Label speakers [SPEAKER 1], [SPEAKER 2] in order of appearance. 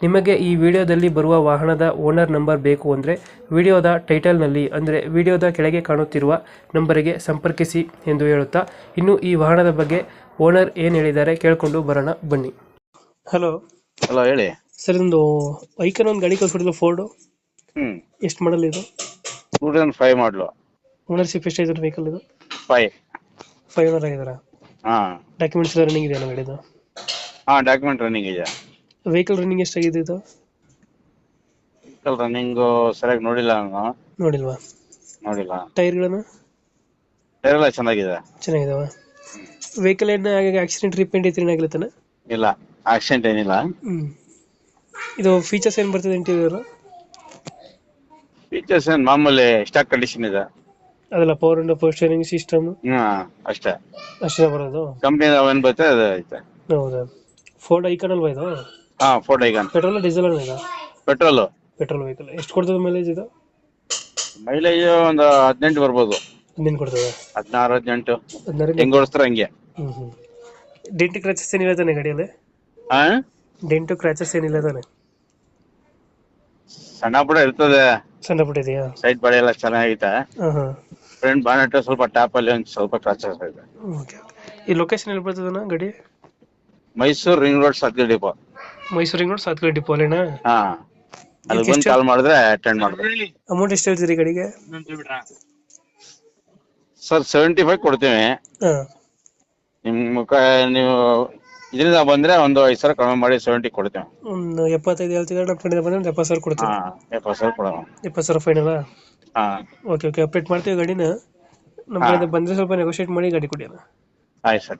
[SPEAKER 1] ನಿಮಗೆ ಈ ವಿಡಿಯೋದಲ್ಲಿ ಬರುವ ವಾಹನದ ಓನರ್ ನಂಬರ್ ಬೇಕು ಅಂದರೆ ವಿಡಿಯೋದ ಟೈಟಲ್ನಲ್ಲಿ ಅಂದರೆ ವಿಡಿಯೋದ ಕೆಳಗೆ ಕಾಣುತ್ತಿರುವ ನಂಬರಿಗೆ ಸಂಪರ್ಕಿಸಿ ಎಂದು ಹೇಳುತ್ತಾ ಇನ್ನು ಈ ವಾಹನದ ಬಗ್ಗೆ ಓನರ್ ಏನು ಹೇಳಿದ್ದಾರೆ ಕೇಳಿಕೊಂಡು ಬರೋಣ ಬನ್ನಿ. ಹಲೋ.
[SPEAKER 2] ಹಲೋ ಹೇಳಿ.
[SPEAKER 1] ಸರ್ ಒಂದು ಐಕನ್ ಒಂದು ಗಾಡಿ ಕಳ್ಸಿಬಿಡಿದ್ರು ಫೋರ್ಡು
[SPEAKER 2] ಹ್ಮ್.
[SPEAKER 1] ಎಷ್ಟು ಮಾಡಲ್ ಇದು?
[SPEAKER 2] Two thousand five model
[SPEAKER 1] ownership ಎಷ್ಟಾಯ್ತು ವೆಹಿಕಲ್ ಇದು?
[SPEAKER 2] ಫೈವ್
[SPEAKER 1] ಫೈವ್ ಓನರ್ ಆಗಿದಾರ
[SPEAKER 2] ಹಾ.
[SPEAKER 1] ಡಾಕ್ಯುಮೆಂಟ್ಸ್ ಎಲ್ಲ ರನ್ನಿಂಗ್ ಇದೆಯಾ ಗಾಡಿದು?
[SPEAKER 2] ಹಾ ಡಾಕ್ಯುಮೆಂಟ್ ರನ್ನಿಂಗ್ ಇದೆ.
[SPEAKER 1] ವೆಹಿಕಲ್ ರನ್ನಿಂಗ್ ಎಷ್ಟಾಗಿದೆ ಇದು?
[SPEAKER 2] ವೆಹಿಕಲ್ ರನ್ನಿಂಗ್ ಸರಿಯಾಗಿ ನೋಡಿಲ್ಲ ನಾನು.
[SPEAKER 1] ನೋಡಿಲ್ವಾ?
[SPEAKER 2] ನೋಡಿಲ್ಲ.
[SPEAKER 1] ಟೈರ್
[SPEAKER 2] ಎಲ್ಲ ಚೆನ್ನಾಗಿದೆ.
[SPEAKER 1] ಚೆನ್ನಾಗಿದಾವ? ವೆಹಿಕಲ್ ಏನು ಆಕ್ಸಿಡೆಂಟ್ ರಿಪೇಂಟ್ ಐತ್ರಿ ಏನಾಗ್ಲತ್ತಾನ
[SPEAKER 2] ಇಲ್ಲ. ಆಕ್ಸಿಡೆಂಟ್ ಏನಿಲ್ಲ.
[SPEAKER 1] ಹ್ಮ್. ಇದು ಫೀಚರ್ಸ್ ಏನು ಬರ್ತದೆ ಇಂಟೀರಿಯರ್
[SPEAKER 2] ಫೀಚರ್ಸ್ ಏನು ಮಾಮೂಲಿ ಸ್ಟಾಕ್ ಕಂಡೀಷನ್ ಇದೆ.
[SPEAKER 1] ಅದೆಲ್ಲ power and power steering system
[SPEAKER 2] ಹಾ ಅಷ್ಟೇ.
[SPEAKER 1] ಅಷ್ಟೇ ಬರೋದು?
[SPEAKER 2] ಕಂಪ್ನಿ ಏನು ಬರುತ್ತೆ ಅದು ಐತೆ.
[SPEAKER 1] ಹೌದಾ ಫೋರ್ಡ್ ಐಕನ್ ಅಲ್ವಾ ಇದು?
[SPEAKER 2] ಹಾ ಫೋರ್ಡ್ ಐಗನ್
[SPEAKER 1] ಪೆಟ್ರೋಲ್ ಡೀಸೆಲ್ ಇದು
[SPEAKER 2] ಪೆಟ್ರೋಲ್.
[SPEAKER 1] Petrol vehicle. ಎಷ್ಟು ಕೊಡ್ತದೆ ಮೈಲೇಜ್ ಇದು?
[SPEAKER 2] ಮೈಲೇಜ್ ಒಂದು ಹದಿನೆಂಟು ಬರ್ಬೋದು.
[SPEAKER 1] ಹದಿನೆಂಟು ಕೊಡ್ತದೆ.
[SPEAKER 2] ಹದಿನಾರು ಹದಿನೆಂಟು.
[SPEAKER 1] ಹದಿನಾರು
[SPEAKER 2] ಹೆಂಗ್ ಓಡಿಸ್ತಾರ ಹಂಗೆ.
[SPEAKER 1] ಹ್ಮ್ ಹ್ಮ್. ಡೆಂಟು ಕ್ರಾಚಸ್ ಏನಿಲ್ಲ ತಾನೆ ಗಾಡಿಯಲ್ಲಿ?
[SPEAKER 2] ಹಾ
[SPEAKER 1] ಡೆಂಟು ಕ್ರಾಚಸ್ ಏನಿಲ್ಲ ತಾನೆ?
[SPEAKER 2] ಸಣ್ಣ ಪುಟ್ಟ ಇರ್ತದೆ.
[SPEAKER 1] ಸಣ್ಣ ಪುಟ್ಟ ಇದೆಯಾ?
[SPEAKER 2] ಸೈಡ್ ಬಾಡಿ ಎಲ್ಲ ಚೆನ್ನಾಗೈತೆ.
[SPEAKER 1] ಹಾಂ ಹಾಂ.
[SPEAKER 2] ಫ್ರಂಟ್ ಬಾನೆಟ್ ಸ್ವಲ್ಪ ಟಾಪ್ ಅಲ್ಲಿ ಒಂದ್ ಸ್ವಲ್ಪ ಕ್ರಾಚಸ್ ಇದೆ.
[SPEAKER 1] ಓಕೆ ಈ ಲೊಕೇಶನ್ ಎಲ್ಲಿ ಬರ್ತದಣ್ಣ ಗಾಡಿ?
[SPEAKER 2] ಮೈಸೂರು ರಿಂಗ್ ರೋಡ್ ಸದ್ಯ ಡಿಪೋ
[SPEAKER 1] ಮೈಸೂರಿಗೆ ನೋಡಿ ಸಾತ್ಗಡೆ ಡಿಪೋ ಅಲ್ಲೇನಾ
[SPEAKER 2] ಹಾ ಅಲ್ಲಿ ಬಂದು ಕಾಲ್ ಮಾಡಿದ್ರೆ ಅಟೆಂಡ್ ಮಾಡ್ಬೋದು.
[SPEAKER 1] ಅಮೌಂಟ್ ಎಷ್ಟು ಹೇಳ್ತೀರಿ ಗಾಡಿಗೆ
[SPEAKER 2] ಸರ್ ಸೆವೆಂಟಿ ಫೈವ್ ಕೊಡ್ತೀವಿ
[SPEAKER 1] ನಿಮ್ಮ
[SPEAKER 2] ನಿಮ್ ಮುಖ ನೀವು ಇದರಿಂದ ಬಂದ್ರೆ ಒಂದು ಐದು ಸಾವಿರ ಕಡಿಮೆ ಮಾಡಿ ಸೆವೆಂಟಿ ಕೊಡ್ತೀವಿ
[SPEAKER 1] ಒಂದು ಎಪ್ಪತ್ತೈದು ಹೇಳ್ತಿದ್ದಾರೆ ನಮ್ಮ ಕಡೆಯಿಂದ ಬಂದ್ರೆ ಒಂದು ಎಪ್ಪತ್ತು ಸಾವಿರ ಕೊಡ್ತೀವಿ
[SPEAKER 2] ಹಾ ಎಪ್ಪತ್ತು ಸಾವಿರ ಕೊಡೋಣ.
[SPEAKER 1] ಎಪ್ಪತ್ತು ಸಾವಿರ ಫೈನಲ್
[SPEAKER 2] ಹಾ.
[SPEAKER 1] ಓಕೆ ಓಕೆ ಅಪ್ಡೇಟ್ ಮಾಡ್ತೀವಿ ಗಾಡಿನ. ನಮ್ಮ
[SPEAKER 2] ಬಂದ್ರೆ
[SPEAKER 1] ಕಡೆಯಿಂದ ಬಂದರೆ ಸ್ವಲ್ಪ ನೆಗೋಷಿಯೇಟ್ ಮಾಡಿ ಗಾಡಿ ಕೊಡಿ ಅಲ್ಲ
[SPEAKER 2] ಆಯ್ತು ಸರ್